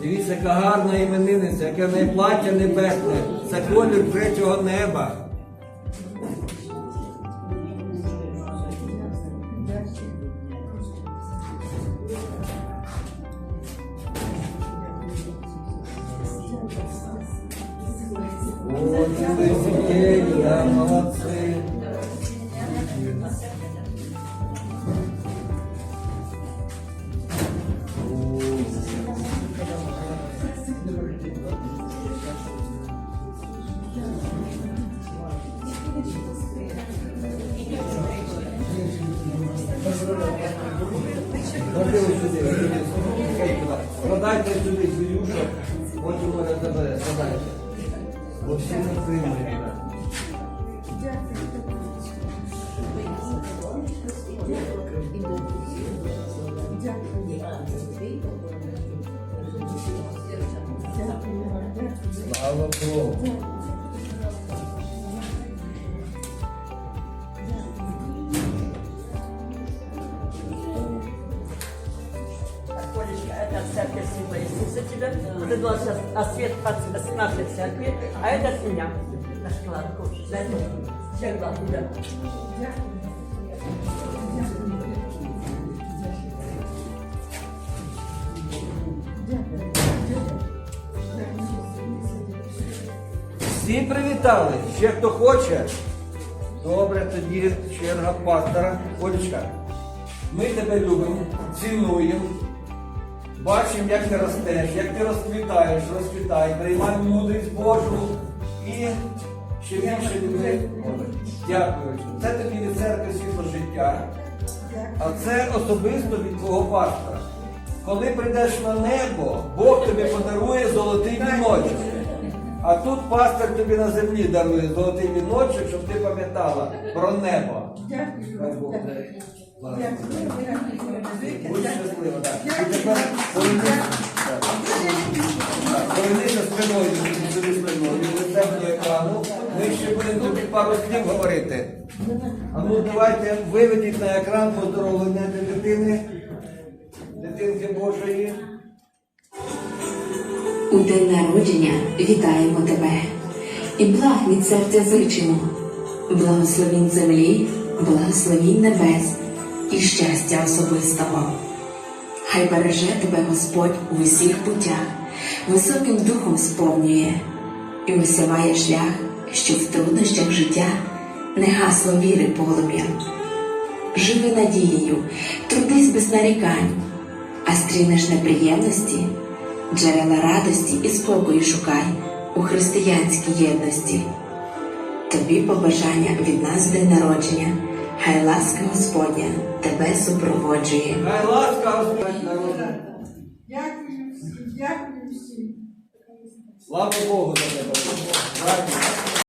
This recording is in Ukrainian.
Дивіться, яка гарна іменинниця, яке неї небесне. Це колір третього неба. О, дивіться, да, молодці. Продайте сюди звірюшок, потім мене забере, продайте. Бо всі не. Слава Богу. Колечка, это церковь Святой Иисуса тебе. Ты должен освет от нашей церкви, а это от меня. На шоколадку. Дай мне. Шоколадку, да. Всі привітали. Ще хто хоче? Добре, тоді черга пастора. Олечка, ми тебе любимо, цінуємо. Бачимо, як ти ростеш, як ти розквітаєш, розквітай, приймай мудрість Божу і ще більше людей. Дякую. Це тобі від церкви світло життя, а це особисто від твого пастора. Коли прийдеш на небо, Бог тобі подарує золотий віночок. А тут пастор тобі на землі дарує золотий віночок, щоб ти пам'ятала про небо. Бог. Будь щаслива, спиною, сюди спиною, екрану. Ми ще будемо тобі пару слів говорити. А ну давайте виведіть на екран поздоровлення дитини, дитинки Божої. У день народження вітаємо тебе і благ від серця зичимо, благословінь землі, благословінь небес і щастя особистого. Хай береже тебе Господь у усіх путях, високим духом сповнює і висяває шлях, що в труднощах життя не гасло віри полум'я. Живи надією, трудись без нарікань, а стрінеш неприємності, джерела радості і спокою шукай у християнській єдності. Тобі побажання від нас день народження, хай ласка Господня тебе супроводжує. Хай ласка Господь народу. Дякую всім. Слава Богу за тебе.